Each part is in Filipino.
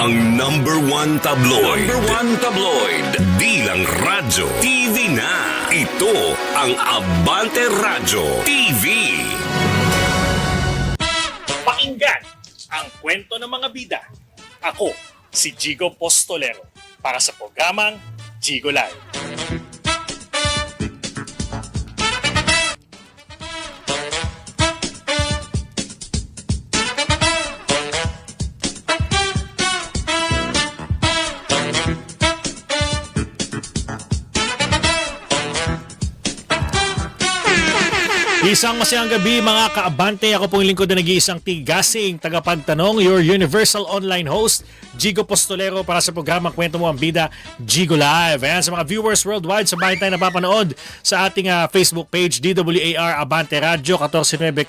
Ang number one tabloid. Number one tabloid. Di lang radyo. TV na. Ito ang Abante Radyo TV. Pakinggan ang kwento ng mga bida. Ako, si Jigo Postolero, para sa programang Jigo Live. Isang masayang gabi mga kaabante. Ako pong lingkod na nag-iisang tigasing tagapagtanong, your universal online host, Jigo Postolero para sa programang Kwento Mo ang Bida, Jigo Live. Ayan, sa mga viewers worldwide, sa bahay tayo napapanood sa ating ah, Facebook page, DWAR Abante Radio 1494,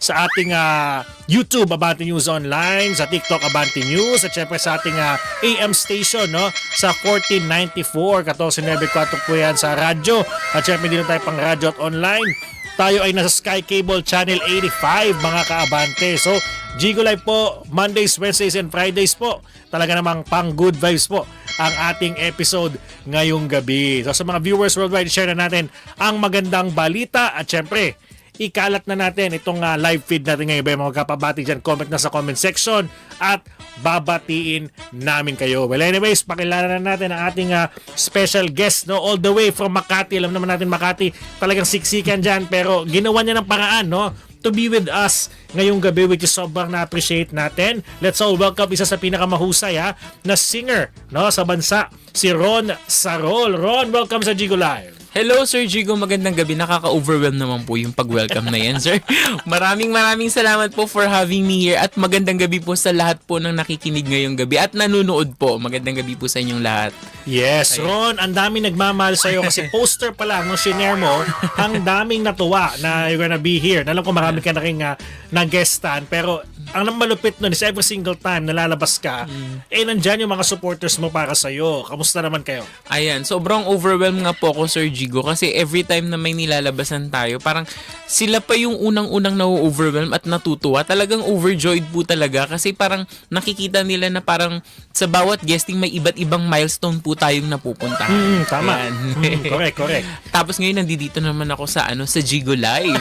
sa ating ah, YouTube Abante News Online, sa TikTok Abante News, at syempre sa ating ah, AM station, no? sa 1494, 1494 po yan sa radyo. At syempre dito tayo pang radyo at online. Tayo ay nasa Sky Cable Channel 85 mga kaabante. So, Jigo Live po, Mondays, Wednesdays, and Fridays po. Talaga namang pang good vibes po ang ating episode ngayong gabi. So, sa mga viewers worldwide, share na natin ang magandang balita at syempre, ikalat na natin itong ah, live feed natin ngayon. Ba, mga kapabati dyan, comment na sa comment section at babatiin namin kayo. Well, anyways, pakilala na natin ang ating ah, special guest no all the way from Makati. Alam naman natin Makati, talagang siksikan dyan pero ginawa niya ng paraan no to be with us ngayong gabi which is sobrang na-appreciate natin. Let's all welcome isa sa pinakamahusay ha, na singer no sa bansa, si Ron Sarol. Ron, welcome sa Jigo Live. Hello, Sir Jigo. Magandang gabi. Nakaka-overwhelm naman po yung pag-welcome na yan, sir. Maraming maraming salamat po for having me here at magandang gabi po sa lahat po ng nakikinig ngayong gabi at nanonood po. Magandang gabi po sa inyong lahat. Yes, Ron, ang daming nagmamahal sa'yo kasi poster pa lang nung shinare mo, ang daming natuwa na you're gonna be here. Alam ko marami ka na rin uh, nag-guestan, pero ang malupit nun is every single time na lalabas ka, eh nandyan yung mga supporters mo para sa'yo. Kamusta naman kayo? Ayan, sobrang overwhelmed nga po ako, Sir Jigo, kasi every time na may nilalabasan tayo, parang sila pa yung unang-unang na-overwhelm at natutuwa. Talagang overjoyed po talaga kasi parang nakikita nila na parang sa bawat guesting may iba't ibang milestone po tayong napupuntahan. Hmm, tama. Ayan. Hmm, correct, correct. Tapos ngayon nandito naman ako sa ano sa Jigo Live.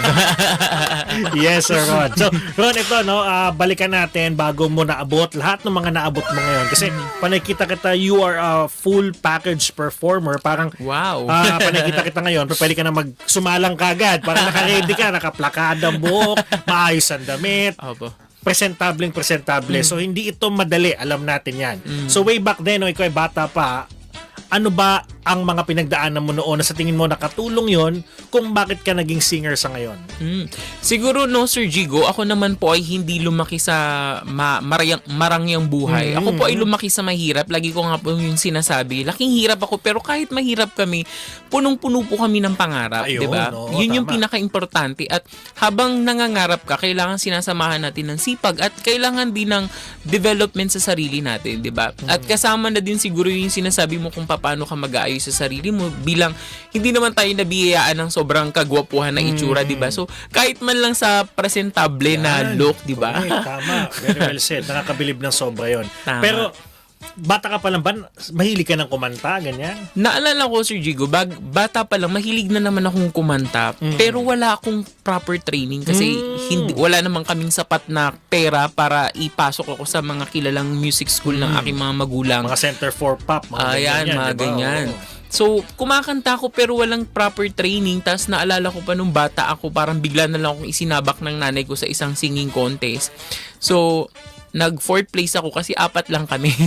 yes, Sir Ron. So, Ron, ito, no, ah, balikan natin bago mo naabot lahat ng mga naabot mo ngayon. Kasi panakita kita, you are a full package performer. Parang, wow. ah panakita kita ngayon, pero pwede ka na magsumalang kagad. Parang naka-ready ka, nakaplakada ang buhok, maayos ang damit, Opo. presentableng presentable. So, hindi ito madali. Alam natin yan. So, way back then, no, ikaw ay bata pa, ano ba ang mga pinagdaanan mo noon na sa tingin mo nakatulong yon kung bakit ka naging singer sa ngayon? Mm. Siguro no Sir Jigo, ako naman po ay hindi lumaki sa ma- marayang, marangyang buhay. Mm. Ako po ay lumaki sa mahirap. Lagi ko nga po yung sinasabi. Laking hirap ako pero kahit mahirap kami, punong-puno po kami ng pangarap, Ayun, 'di ba? oo, Yun yung tama. pinaka-importante at habang nangangarap ka, kailangan sinasamahan natin ng sipag at kailangan din ng development sa sarili natin, 'di ba? At Mm. kasama na din siguro yung sinasabi mo kung paano ka mag-aayos sa sarili mo bilang hindi naman tayo nabiyayaan ng sobrang kagwapuhan na itsura, Mm. 'di ba? So kahit man lang sa presentable na Yan. look, 'di ba? Tama. Very well said. Nakakabilib ng sobra yon. Tama. Pero, bata ka pa lang ba, mahilig ka ng kumanta, ganyan? Naalala ko, Sir Jigo, bag, bata pa lang, mahilig na naman akong kumanta, pero wala akong proper training kasi Mm. hindi, wala naman kaming sapat na pera para ipasok ako sa mga kilalang music school ng aking mga magulang. Mga Center for Pop, mga Ayan, ganyan, mga di ba? ganyan. Oo. So, kumakanta ako pero walang proper training. Tapos naalala ko pa nung bata ako, parang bigla na lang akong isinabak ng nanay ko sa isang singing contest. So, nag fourth place ako kasi apat lang kami.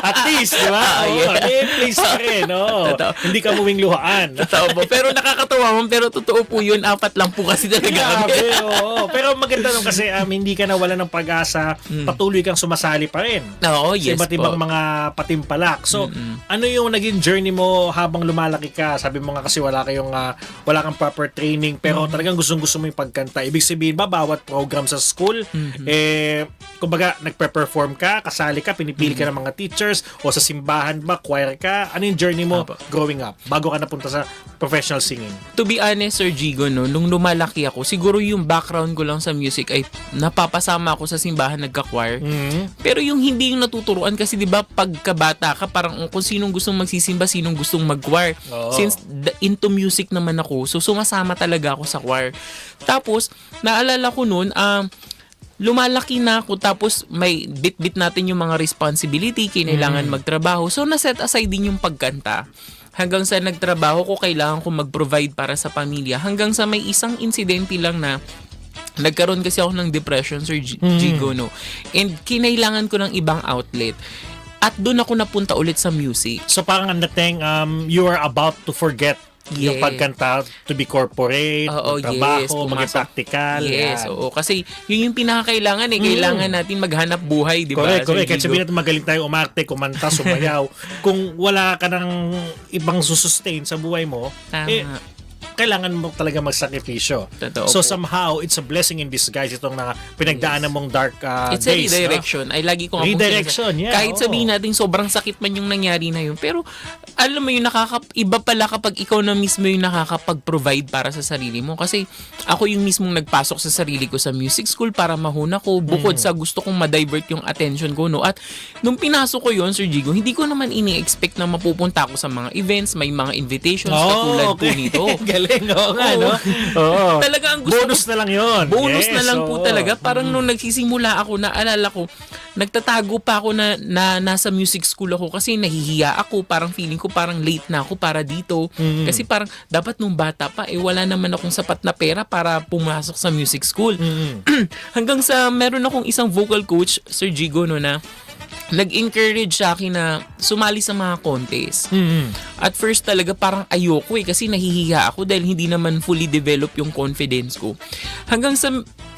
At least, di ba? Oo, yeah. eh, please ka rin. oo. Totoo. Hindi ka muwing luhaan. Totoo po. Pero nakakatawa man, pero totoo po yun. Apat lang po kasi talaga Grabe, kami. oo. Pero maganda nung kasi um, hindi ka nawala ng pag-asa, patuloy kang sumasali pa rin. Oo, sa yes iba't po. ibang mga patimpalak. So, ano yung naging journey mo habang lumalaki ka? Sabi mo nga kasi wala kayong ah, wala kang proper training pero talagang gustong-gusto mo yung pagkanta. Ibig sabihin ba bawat program sa school eh eh, kumbaga, nagpe-perform ka, kasali ka, pinipili ka ng mga teachers, o sa simbahan ba, choir ka? Ano yung journey mo Apo. growing up bago ka napunta sa professional singing? to be honest, Sir Gigo, no, nung lumalaki ako, siguro yung background ko lang sa music ay napapasama ako sa simbahan nagka-choir. Mhm. Pero yung hindi yung natuturuan kasi 'di ba pagkabata ka parang kung sinong gustong magsisimba, sinong gustong mag-choir. Oo. Since the- into music naman ako, so sumasama talaga ako sa choir. Tapos naalala ko noon, um lumalaki na ako tapos may bit-bit natin yung mga responsibility, kinailangan magtrabaho. So naset aside din yung pagkanta. Hanggang sa nagtrabaho ko, kailangan ko mag-provide para sa pamilya. Hanggang sa may isang insidente lang na nagkaroon kasi ako ng depression, Sir G- Gigo, no? And kinailangan ko ng ibang outlet. At doon ako napunta ulit sa music. So parang ang dating, um, you are about to forget yung Yeah. pagkanta to be corporate, Oo, trabaho, yes, maging practical. Yes, yan. oo. Kasi yun yung pinakakailangan eh. Kailangan natin maghanap buhay, di ba? Correct, Sir correct. Kahit Gigo? sabihin natin magaling tayo umarte, kumanta, sumayaw. kung wala ka ng ibang susustain sa buhay mo, Tama. eh, kailangan mo talaga magsakripisyo. Totoo so po. somehow, it's a blessing in disguise itong na pinagdaanan mong dark uh, It's a days. redirection. Ay, lagi ko nga Redirection, yeah, Kahit oo. sabihin natin sobrang sakit man yung nangyari na yun. Pero, alam mo yung nakaka... Iba pala kapag ikaw na mismo yung nakakapag-provide para sa sarili mo. Kasi, ako yung mismong nagpasok sa sarili ko sa music school para mahuna ko. Bukod Mm. sa gusto kong ma-divert yung attention ko, no? At, nung pinasok ko yun, Sir Gigo, hindi ko naman ini-expect na mapupunta ako sa mga events, may mga invitations katulad po nito. Galing, oo nga, Oo. no? Oo. Talaga ang gusto Bonus ko- na lang yun. Bonus Yes, na lang po oo. talaga. Parang nung nagsisimula ako, naalala ko, nagtatago pa ako na, na nasa music school ako kasi nahihiya ako. Parang feeling ko parang late na ako para dito. Mm. Kasi parang dapat nung bata pa, eh wala naman akong sapat na pera para pumasok sa music school. Mm. Hanggang sa meron akong isang vocal coach, Sir Gigo, no, na nag-encourage sa akin na sumali sa mga contest. Mm. At first talaga parang ayoko eh kasi nahihiya ako dahil hindi naman fully develop yung confidence ko. Hanggang sa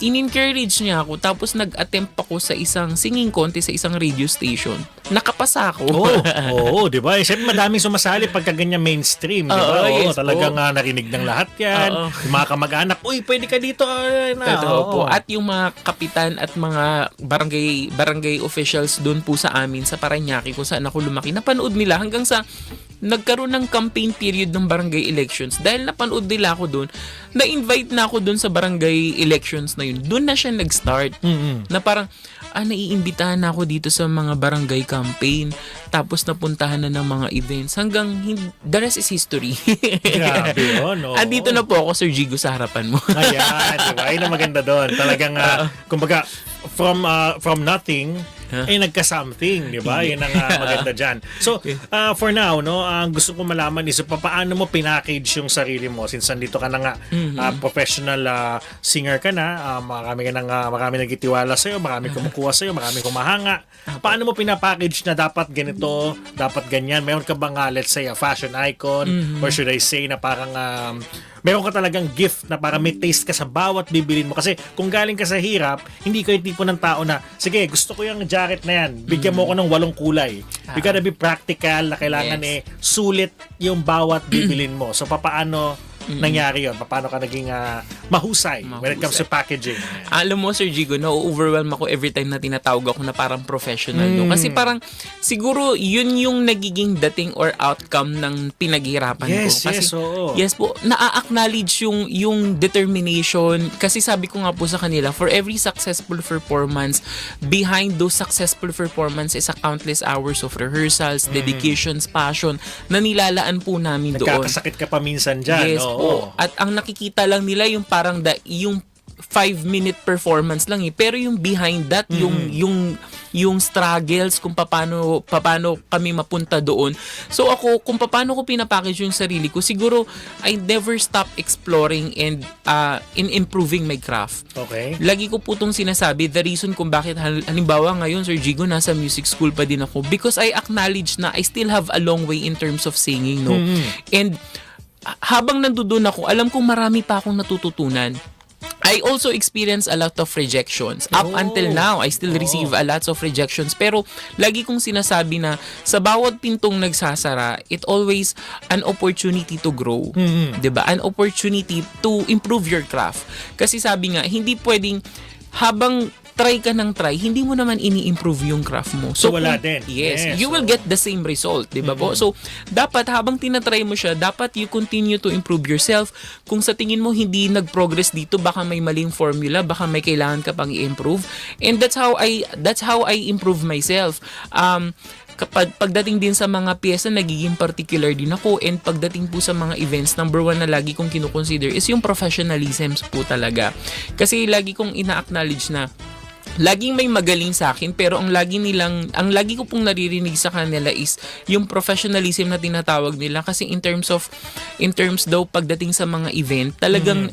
in-encourage niya ako tapos nag-attempt ako sa isang singing contest sa isang radio station. Nakapasa ako. Oo, oo, di ba? Eh, Siyempre madaming sumasali pagka ganyan mainstream, di ba? Oo, Oo, yes talagang po. ah, narinig ng lahat yan. Oo. Yung mga kamag-anak, uy, pwede ka dito. ah, na. Totoo Oo. po. At yung mga kapitan at mga barangay barangay officials doon po sa amin sa Paranaque kung saan ako lumaki, napanood nila hanggang sa nagkaroon ng campaign period ng barangay elections. Dahil napanood nila ako doon, na-invite na ako doon sa barangay elections na yun. Doon na siya nag-start. Mm-mm. Na parang, ah, naiimbitahan na ako dito sa mga barangay campaign. Tapos napuntahan na ng mga events. Hanggang, the rest is history. Grabe yun, oo. Andito na po ako, Sir Gigo, sa harapan mo. Ayan, di ba? Ayun ang maganda doon. Talagang, ah, kumbaga, from ah, from nothing, Huh? ay nagka-something, di ba? Yun ang ah, maganda dyan. So, ah, for now, no, ang gusto ko malaman is paano mo pinackage yung sarili mo since nandito ka na nga, Mm-hmm. ah, professional ah, singer ka na, ah, marami ka nang, ah, marami nagtitiwala sa'yo, marami kumukuha sa'yo, marami kumahanga. Paano mo pinapackage na dapat ganito, dapat ganyan? Meron ka bang, ah, let's say, a fashion icon, Mm-hmm. or should I say na parang um, meron ka talagang gift na para may taste ka sa bawat bibilin mo. Kasi kung galing ka sa hirap, hindi ka yung tipo ng tao na, sige, gusto ko yung jacket na yan. Bigyan mo ko ng walong kulay. You gotta be practical na kailangan. Yes. eh, sulit yung bawat bibilin mo. So, papaano nangyari yun? Paano ka naging ah, mahusay, when it comes to packaging? Alam mo, Sir Gigo, na-overwhelm ako every time na tinatawag ako na parang professional. No? Mm. Kasi parang, siguro, yun yung nagiging dating or outcome ng pinaghirapan Yes, ko. Kasi, yes, oo. Yes po, na-acknowledge yung, yung determination. Kasi sabi ko nga po sa kanila, for every successful performance, behind those successful performance is a countless hours of rehearsals, Mm. dedications, passion, na nilalaan po namin doon. Nagkakasakit ka pa minsan dyan. Yes oo. At ang nakikita lang nila yung parang da, yung 5 minute performance lang eh. Pero yung behind that, yung yung yung struggles kung paano paano kami mapunta doon. So ako kung paano ko pinapackage yung sarili ko, siguro I never stop exploring and uh, in improving my craft. Okay. Lagi ko po itong sinasabi, the reason kung bakit hal- halimbawa ngayon, Sir Gigo, nasa music school pa din ako because I acknowledge na I still have a long way in terms of singing, no? And ah, habang nandoon ako, alam kong marami pa akong natututunan. I also experience a lot of rejections. Up Oh. until now, I still receive a lot of rejections. Pero lagi kong sinasabi na sa bawat pintong nagsasara, it always an opportunity to grow. 'Di ba? An opportunity to improve your craft. Kasi sabi nga, hindi pwedeng habang try ka ng try, hindi mo naman ini-improve yung craft mo. So, wala kung- din. Yes, Yes, you will get the same result, 'di ba po? So, dapat habang tinatry mo siya, dapat you continue to improve yourself. Kung sa tingin mo hindi nag-progress dito, baka may maling formula, baka may kailangan ka pang i-improve. And that's how I that's how I improve myself. Um kapag pagdating din sa mga pyesa nagiging particular din ako and pagdating po sa mga events number one na lagi kong kinukonsider is yung professionalism po talaga kasi lagi kong ina-acknowledge na laging may magaling sa akin pero ang lagi nilang ang lagi ko pong naririnig sa kanila is yung professionalism na tinatawag nila. Kasi in terms of in terms daw pagdating sa mga event talagang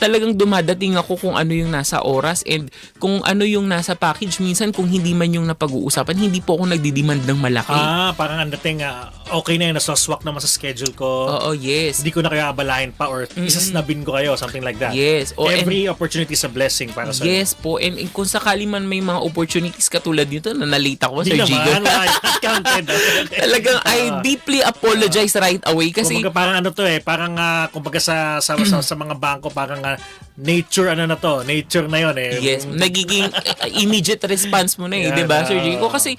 talagang dumadating ako kung ano yung nasa oras and kung ano yung nasa package minsan kung hindi man yung napag-uusapan hindi po ako nagdidemand ng malaki Ah, parang ang dating, ah, okay na yun, naswaswak naman sa schedule ko. oo yes Hindi ko na kayo abalahin pa or isasnabin ko kayo, something like that. Yes. O, and- Every opportunity is a blessing para sa Yes po, and, and kung sakali man may mga opportunities katulad nito na nalate ako, Hindi Sir naman, wala yan. counted. Talagang I deeply apologize right away kasi kumbaga parang ano to eh, parang ah, kumbaga sa, sa, sa, sa mga bangko, parang ah, nature ano na to, nature na yon eh. Yes, nagiging uh, immediate response mo na eh, Yeah, 'di ba, na- Sir Jigo? Kasi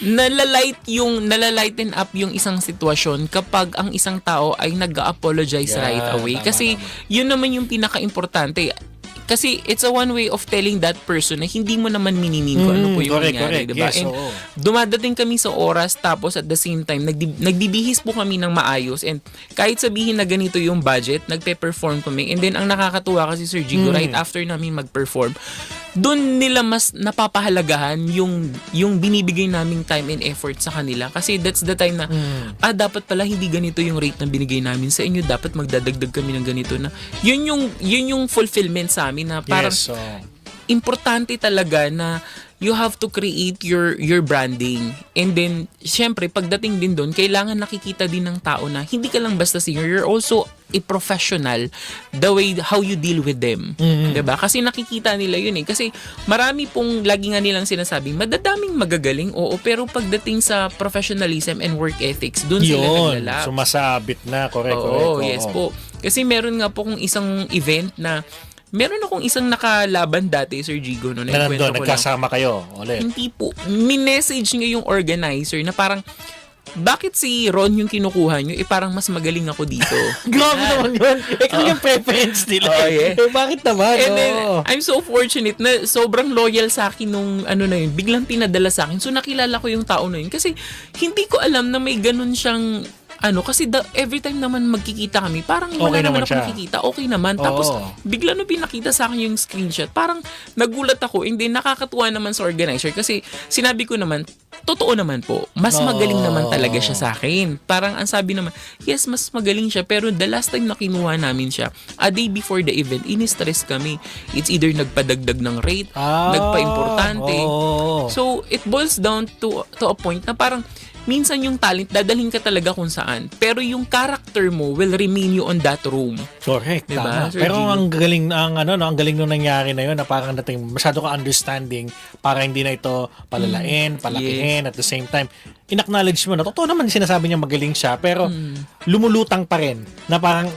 nalalight yung nalalighten up yung isang sitwasyon kapag ang isang tao ay nag-apologize Yeah, right away. tama, Kasi yun naman yung pinaka-importante. Kasi it's a one way of telling that person na hindi mo naman mininin kung ano Mm, po yung correct, nangyari, correct. 'di ba? Yes, And oo. dumadating kami sa oras tapos at the same time nagdi- nagbibihis po kami ng maayos and kahit sabihin na ganito yung budget, nagpe-perform kami and then ang nakakatuwa kasi Sir Jigo Mm. right after namin mag-perform, doon nila mas napapahalagahan yung yung binibigay naming time and effort sa kanila. Kasi that's the time na Mm. ah dapat pala hindi ganito yung rate na binigay namin sa inyo. Dapat magdadagdag kami ng ganito na yun yung yun yung fulfillment sa amin na parang yes, so, importante talaga na you have to create your your branding. And then, syempre, pagdating din doon, kailangan nakikita din ng tao na hindi ka lang basta singer, you're also a professional the way how you deal with them. 'Di ba? Kasi nakikita nila yun eh. Kasi marami pong lagi nga nilang sinasabing madadaming magagaling, oo, pero pagdating sa professionalism and work ethics, doon sila yun, naglalap. sumasabit na, correct, Oo, correct. oo. yes po. Kasi meron nga po kung isang event na meron akong isang nakalaban dati, Sir Jigo, no, Na nandun, lang. nagkasama kayo, ulit. Hindi po. Minessage niya yung organizer na parang, bakit si Ron yung kinukuha niyo? Eh parang mas magaling ako dito. Grabe naman yun. Eh, kung yung preference nila. Oh, yeah. Eh, bakit naman? And then. I'm so fortunate na sobrang loyal sa akin nung ano na yun, biglang pinadala sa akin. So nakilala ko yung tao na yun kasi hindi ko alam na may ganun siyang ano kasi the, every time naman magkikita kami parang wala Okay naman naman ako nakikita okay naman. Tapos Oo. bigla nung pinakita sa akin yung screenshot. Parang nagulat ako. Then nakakatuwa naman sa organizer. Kasi sinabi ko naman totoo naman po. Mas Oo. magaling naman talaga siya sa akin. Parang ang sabi naman yes mas magaling siya. Pero the last time na kinuha namin siya a day before the event ini-stress kami. It's either nagpadagdag ng rate Ah, nagpa-importante. oo. So, it boils down to to a point na parang minsan yung talent dadalhin ka talaga kung saan. Pero yung character mo will remain you on that room. Correct, Diba, tama. Sir Pero Gino? ang galing ang ano no, ang galing nung nangyari na yun na parang dating masyado ka understanding para hindi na ito palalain, palakihin at the same time inacknowledge mo na totoo naman sinasabi niya magaling siya pero lumulutang pa rin na parang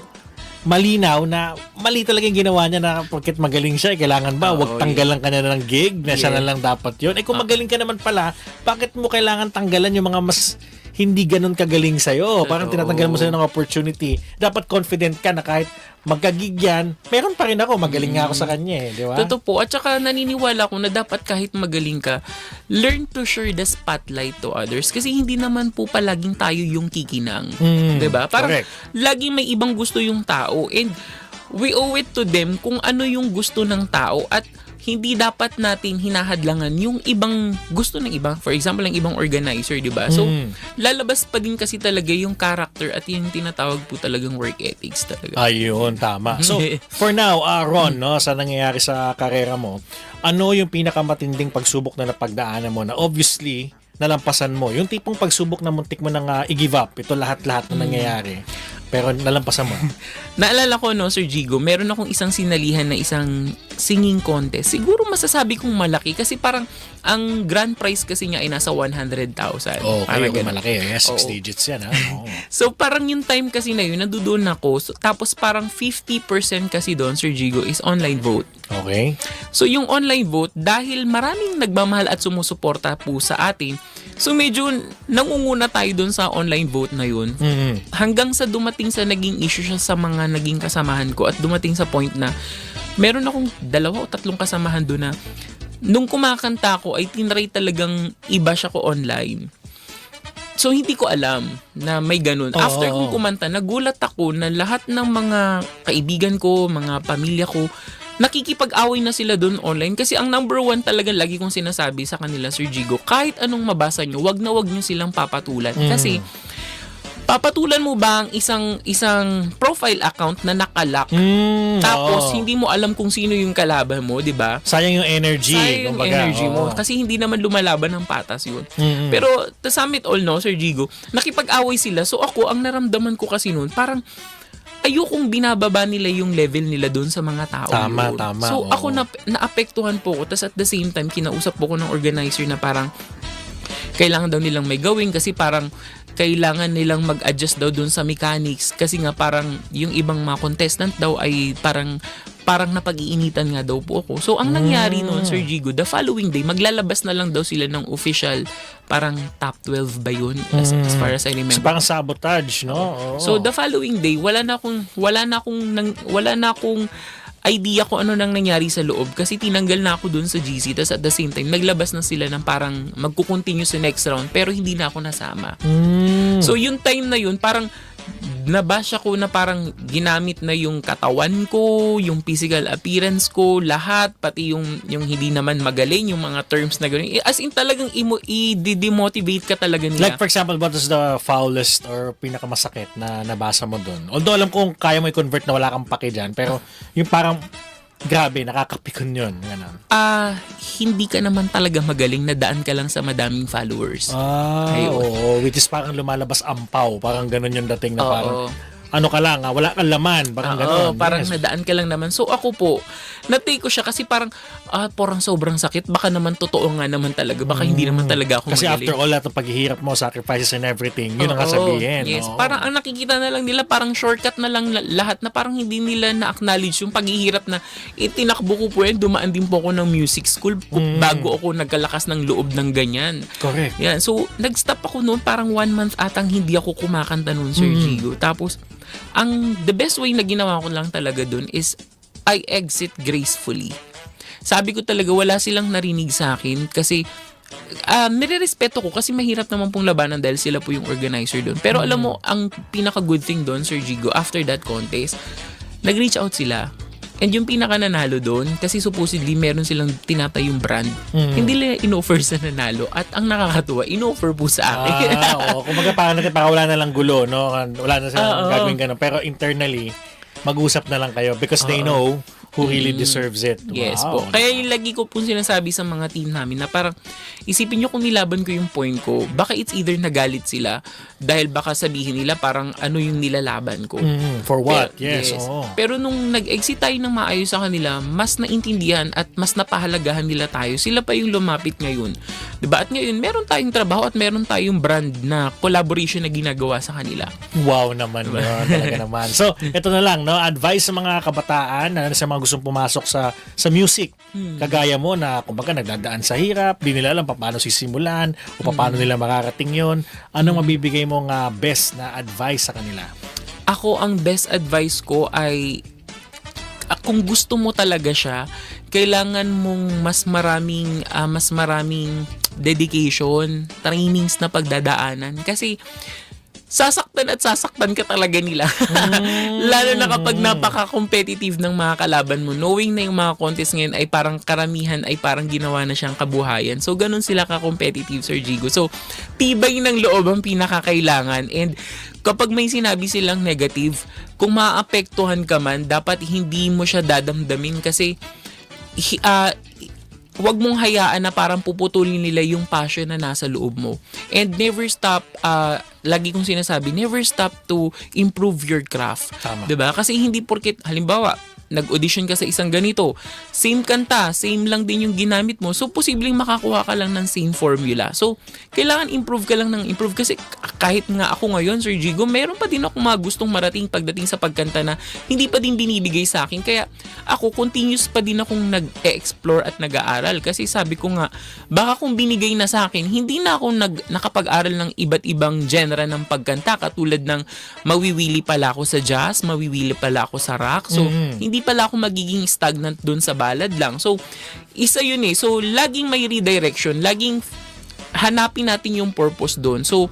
malinaw na mali talaga yung ginawa niya na porket magaling siya, eh, kailangan ba Oo, wag tanggalan ka na ng gig na siya Yeah. na lang dapat yun. Eh kung magaling ka naman pala, bakit mo kailangan tanggalan yung mga mas hindi ganun kagaling sa'yo? Parang tinatanggal mo sa'yo ng opportunity. Dapat confident ka na kahit magkagig yan, meron pa rin ako, magaling nga ako sa kanya eh, di ba? Totoo po. At saka naniniwala ko na dapat kahit magaling ka, learn to share the spotlight to others. Kasi hindi naman po palaging tayo yung kikinang. Mm, 'Di ba? Parang correct. laging may ibang gusto yung tao and we owe it to them kung ano yung gusto ng tao at hindi dapat natin hinahadlangan yung ibang gusto ng iba. For example, ang ibang organizer, di ba? So, Mm. lalabas pa din kasi talaga yung character at yung tinatawag po talagang work ethics talaga. Ayun, tama. So, for now, uh, Ron, no, sa nangyayari sa karera mo, ano yung pinakamatinding pagsubok na napagdaanan mo na obviously, nalampasan mo? Yung tipong pagsubok na muntik mo nang uh, i-give up, ito lahat-lahat na nangyayari. Pero nalampasan mo. Naalala ko no, Sir Jigo, meron akong isang sinalihan na isang singing contest, siguro masasabi kong malaki kasi parang ang grand prize kasi niya ay nasa 100,000. Oh, okay, malaki. Yes, six Oo. digits yan. Ha? Oo. So parang yung time kasi na yun, nandoon ako. So, tapos parang 50% kasi doon, Sir Gigo, is online vote. Okay. So yung online vote, dahil maraming nagmamahal at sumusuporta po sa atin, so medyo nangunguna tayo doon sa online vote na yun. Mhm. Hanggang sa dumating sa naging issue siya sa mga naging kasamahan ko at dumating sa point na meron akong dalawa o tatlong kasamahan doon na nung kumakanta ko ay tinry talagang iba siya ko online. So hindi ko alam na may ganun. Oo. After kong kumanta, nagulat ako na lahat ng mga kaibigan ko, mga pamilya ko, nakikipag-away na sila doon online kasi ang number one talaga lagi kong sinasabi sa kanila Sir Gigo kahit anong mabasa nyo wag na wag nyo silang papatulan Mm. kasi papatulan mo ba ang isang isang profile account na nakalock Mm, tapos oo. hindi mo alam kung sino yung kalaban mo, 'di ba? Sayang yung energy. Sayang yung kumbaga, energy mo oo. kasi hindi naman lumalaban ng patas yun. Mm-mm. Pero to sum it all no, Sir Gigo, nakipag-away sila. So ako, ang naramdaman ko kasi noon, parang ayokong binababa nila yung level nila doon sa mga tao Tama, yun. tama, So oo. ako na, naapektuhan po ko. Tapos at the same time, kinausap po ko ng organizer na parang kailangan daw nilang may gawin kasi parang kailangan nilang mag-adjust daw dun sa mechanics kasi nga parang yung ibang mga contestant daw ay parang parang napag-iinitan nga daw po ako. So ang nangyari Hmm. noon Sir Gigo, the following day maglalabas na lang daw sila ng official parang top 12 ba yun as, as far as I So, remember. parang sabotage, no? Oo. So the following day, wala na akong wala na akong wala na akong idea kung ano nang nangyari sa loob kasi tinanggal na ako dun sa GC tapos at the same time naglabas na sila ng parang magkukontinue sa next round pero hindi na ako nasama. Mm. So yung time na yun parang nabasya ko na parang ginamit na yung katawan ko, yung physical appearance ko, lahat, pati yung, yung hindi naman magaling, yung mga terms na gano'n. As in talagang imo, i-demotivate ka talaga nila. Like for example, what is the foulest or pinakamasakit na nabasa mo doon? Although alam kong kaya mo i-convert na wala kang pake dyan, pero yung parang grabe, nakakapikon yun. Ganun. Ah, hindi ka naman talaga magaling na daan ka lang sa madaming followers. Ah, Ayun. oo. Which is parang lumalabas ampaw. Parang ganun yung dating na Oo. parang ano ka lang, ah, wala kang laman. Parang Oo, ganun. parang Yes. nadaan ka lang naman. So ako po, natake ko siya kasi parang, ah, parang sobrang sakit. Baka naman totoo nga naman talaga. Baka hindi naman talaga ako Kasi magaling. after all that, paghihirap mo, sacrifices and everything, yun ang Oo, kasabihin. Yes, oo. parang ang nakikita na lang nila, parang shortcut na lang la- lahat na parang hindi nila na-acknowledge yung paghihirap na itinakbo ko po yan, dumaan din po ako ng music school ku- Mm. bago ako nagkalakas ng loob ng ganyan. Correct. Yan. So, nag-stop ako noon parang one month atang hindi ako kumakanta noon, Sir Mm. Gigo. Tapos, ang the best way na ginawa ko lang talaga doon is I exit gracefully. Sabi ko talaga wala silang narinig sa akin kasi ah nire-respeto ko kasi mahirap naman pong labanan dahil sila po yung organizer doon. Pero alam mo, ang pinaka-good thing doon, Sir Gigo, after that contest, nag-reach out sila. And yung pinaka nanalo doon, kasi supposedly meron silang tinatayong brand, Mm. hindi nila in-offer sa nanalo. At ang nakakatuwa, in-offer po sa akin. Ah, oo. Kumbaga parang, parang wala na lang gulo, no? Wala na silang Oo. gagawin ganun. Pero internally, mag-usap na lang kayo because they know who really deserves it. Yes wow. po. Kaya yung lagi ko po sinasabi sa mga team namin na parang isipin nyo kung nilaban ko yung point ko, baka it's either nagalit sila dahil baka sabihin nila parang ano yung nilalaban ko. Mhm. For what? Pero- yes, oo. Pero nung nag-exit tayo ng maayos sa kanila, mas naintindihan at mas napahalagahan nila tayo. Sila pa yung lumapit ngayon. 'Di ba? At ngayon, meron tayong trabaho at meron tayong brand na collaboration na ginagawa sa kanila. Wow naman Diba? yun. Talaga naman. So, ito na lang, no? Advice sa mga kabataan na sa mga gustong pumasok sa sa music. Hmm. Kagaya mo na, kumbaga, nagdadaan sa hirap, di nila alam pa paano sisimulan o pa Hmm. paano nila makarating yun. Anong mabibigay mong ah, best na advice sa kanila? Ako, ang best advice ko ay ah, kung gusto mo talaga siya, kailangan mong mas maraming ah, mas maraming dedication, trainings na pagdadaanan kasi sasaktan at sasaktan ka talaga nila. Lalo na kapag napaka-competitive ng mga kalaban mo. Knowing na yung mga contest ngayon ay parang karamihan ay parang ginawa na siyang kabuhayan. So, ganun sila ka-competitive, Sir Gigo. So, tibay ng loob ang pinakakailangan. And kapag may sinabi silang negative, kung maapektuhan ka man, dapat hindi mo siya dadamdamin kasi hi- ah, wag mong hayaan na parang puputulin nila yung passion na nasa loob mo. And never stop, uh, lagi kong sinasabi, never stop to improve your craft. Tama. ba? Kasi hindi porket, halimbawa, nag-audition ka sa isang ganito, same kanta, same lang din yung ginamit mo. So, posibleng makakuha ka lang ng same formula. So, kailangan improve ka lang ng improve kasi kahit nga ako ngayon, Sir Jigo, meron pa din ako mga gustong marating pagdating sa pagkanta na hindi pa din binibigay sa akin. Kaya ako, continuous pa din akong nag-explore at nag-aaral. Kasi sabi ko nga, baka kung binigay na sa akin, hindi na ako nag, nakapag-aral ng iba't ibang genre ng pagkanta. Katulad ng mawiwili pala ako sa jazz, mawiwili pala ako sa rock. So, hindi pala ako magiging stagnant dun sa ballad lang. So, isa yun eh. So, laging may redirection. Laging hanapin natin yung purpose doon. So,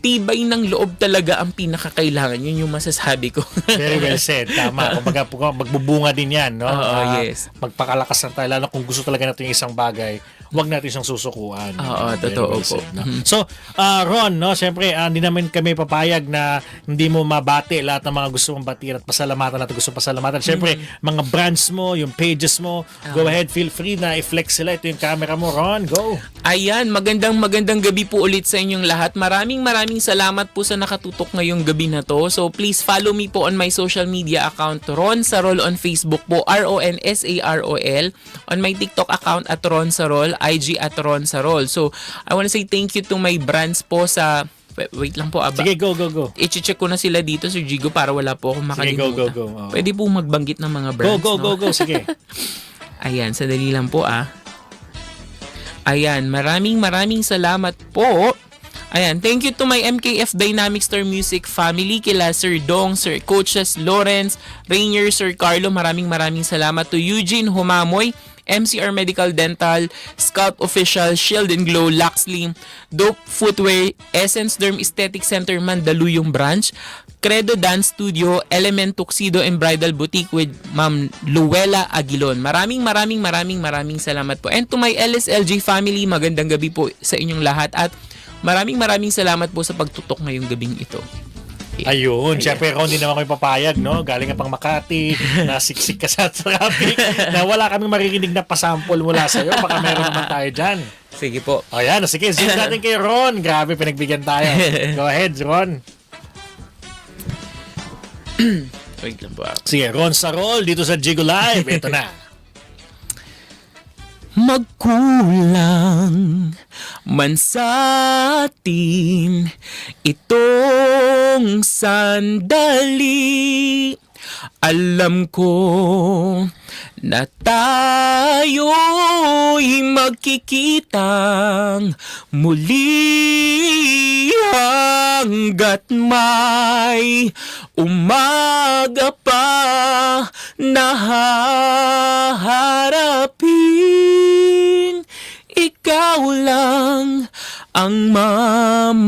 tibay ng loob talaga ang pinakakailangan. Yun yung masasabi ko. Very well said. Tama. Kumbaga, magbubunga din yan, no? Oo, Ah, yes. Magpakalakas na tayo. Lalo kung gusto talaga natin yung isang bagay, huwag natin siyang susukuan. Oo, totoo po. no? So, ah, Ron, no, siyempre, ah, hindi namin kami papayag na hindi mo mabati lahat ng mga gusto mong batiin at pasalamatan at gusto pasalamatan. Siyempre, Mm-hmm. mga brands mo, yung pages mo, go ahead, feel free na i-flex sila. Ito yung camera mo, Ron. Go! Ayan, magandang magandang gabi po ulit sa inyong lahat. Maraming maraming salamat po sa nakatutok ngayong gabi na to. So please follow me po on my social media account Ron Sarol on Facebook po R-O-N-S-A-R-O-L on my TikTok account at Ron Sarol, IG at Ron Sarol. So I want to say thank you to my brands po sa Wait, wait lang po, aba. Sige, go, go, go. I-check ko na sila dito, Sir Jigo, para wala po akong Sige, go, makalimutan. go, go. Oo. Pwede po magbanggit ng mga Go, brands, go, no? go, go. Sige. Ayan, sandali lang po ah. Ayan, maraming maraming salamat po. Ayan, thank you to my MKF Dynamic Star Music family, kila Sir Dong, Sir Coaches Lawrence, Rainier, Sir Carlo, maraming maraming salamat to Eugene Humamoy, MCR Medical Dental, Scout Official, Shield and Glow, Luxley, Dope Footwear, Essence Derm Aesthetic Center Mandaluyong Branch, Credo Dance Studio, Element Tuxedo and Bridal Boutique with Ma'am Luella Aguilon. Maraming maraming maraming maraming salamat po. And to my LSLG family, magandang gabi po sa inyong lahat at maraming maraming salamat po sa pagtutok ngayong gabing ito. Ayun, syempre Ron, hindi naman kayo papayag, no? Galing ka pang Makati, nasiksik ka sa traffic, na wala kaming maririnig na pasample mula sa'yo. Baka meron naman tayo dyan. Sige po. O yan, sige, zoom natin kay Ron. Grabe, pinagbigyan tayo. Go ahead, Ron. Wait lang po. ah. Sige, Ron Sarol, dito sa Jigo Live. Ito na. Magkulang man sa atin itong sandali Alam ko na tayo'y magkikitang muli hanggat may umaga pa na haharapin. Ikaw lang ang mamahalin.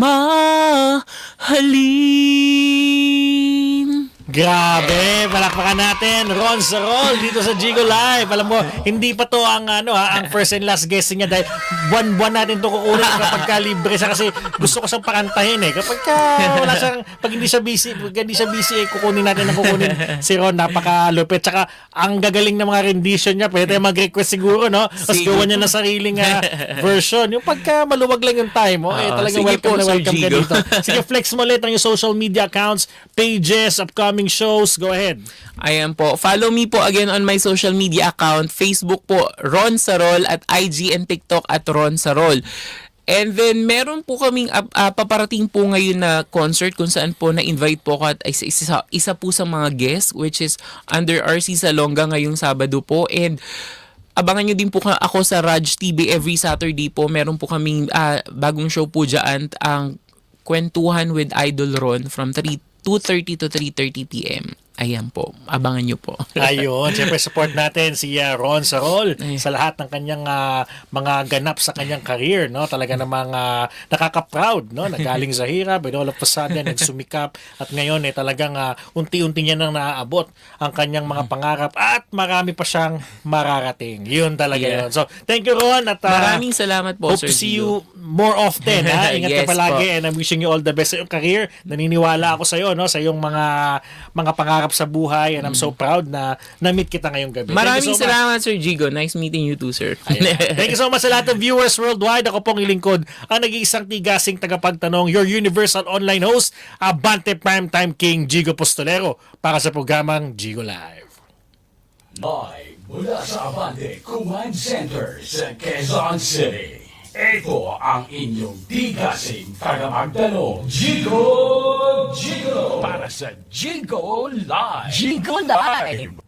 Grabe, palakpakan natin. Ron Sarol dito sa Jigo Live. Alam mo, hindi pa to ang ano ha, ang first and last guest niya dahil buwan-buwan natin to kukunin kapag ka libre siya kasi gusto ko siyang pakantahin eh. Kapag ka wala siyang, pag hindi siya busy, pag hindi siya busy eh, kukunin natin ang kukunin si Ron. Napakalupit. Tsaka ang gagaling ng mga rendition niya, pwede tayo mag-request siguro, no? Tapos gawa niya na sariling ah, version. Yung pagka maluwag lang yung time, oh, eh, talagang welcome po, na welcome ka dito. Sige, flex mo ulit ang yung social media accounts, pages, upcoming shows. Go ahead. Ayan po. Follow me po again on my social media account. Facebook po, Ron Sarol at IG and TikTok at Ron Sarol. And then, meron po kaming uh, uh, paparating po ngayon na concert kung saan po na-invite po ako at isa, isa, isa po sa mga guests which is under RC Salonga ngayong Sabado po. And abangan nyo din po ako sa Raj TV every Saturday po. Meron po kaming ah, bagong show po dyan, ang Kwentuhan with Idol Ron from 3 2.30 to 3.30 p.m. Ayan po. Abangan nyo po. Ayun, siyempre support natin si uh, Ron Sarol Ay. sa lahat ng kanyang ah, mga ganap sa kanyang career, no? Talaga namang uh, nakaka-proud, no? Nagaling sa hirap, and all of a sudden nagsumikap at ngayon eh talagang ah, unti-unti niya nang naaabot ang kanyang mga pangarap at marami pa siyang mararating. Yun talaga Yeah. yun. So, thank you Ron at ah, Maraming salamat po, Hope Sir to see you more often. ha? Ingat ka Yes palagi po. and I'm wishing you all the best sa iyong career. Naniniwala ako sa iyo no sa iyong mga mga pangarap sa buhay and I'm so proud na na-meet kita ngayong gabi. Thank you Mm. Maraming so much. salamat, Sir Gigo. Nice meeting you too, sir. Ayan. Thank you so much sa lahat ng viewers worldwide. Ako pong ilingkod ang nag-iisang tigasing tagapagtanong, your universal online host, Abante Primetime King Gigo Postolero para sa programang Gigo Live. Live mula sa Abante Command Center sa Quezon City. Ito ang inyong tigasing tagamagtanong, Jigo Jigo! Para sa Jigo Live! Jigo Live!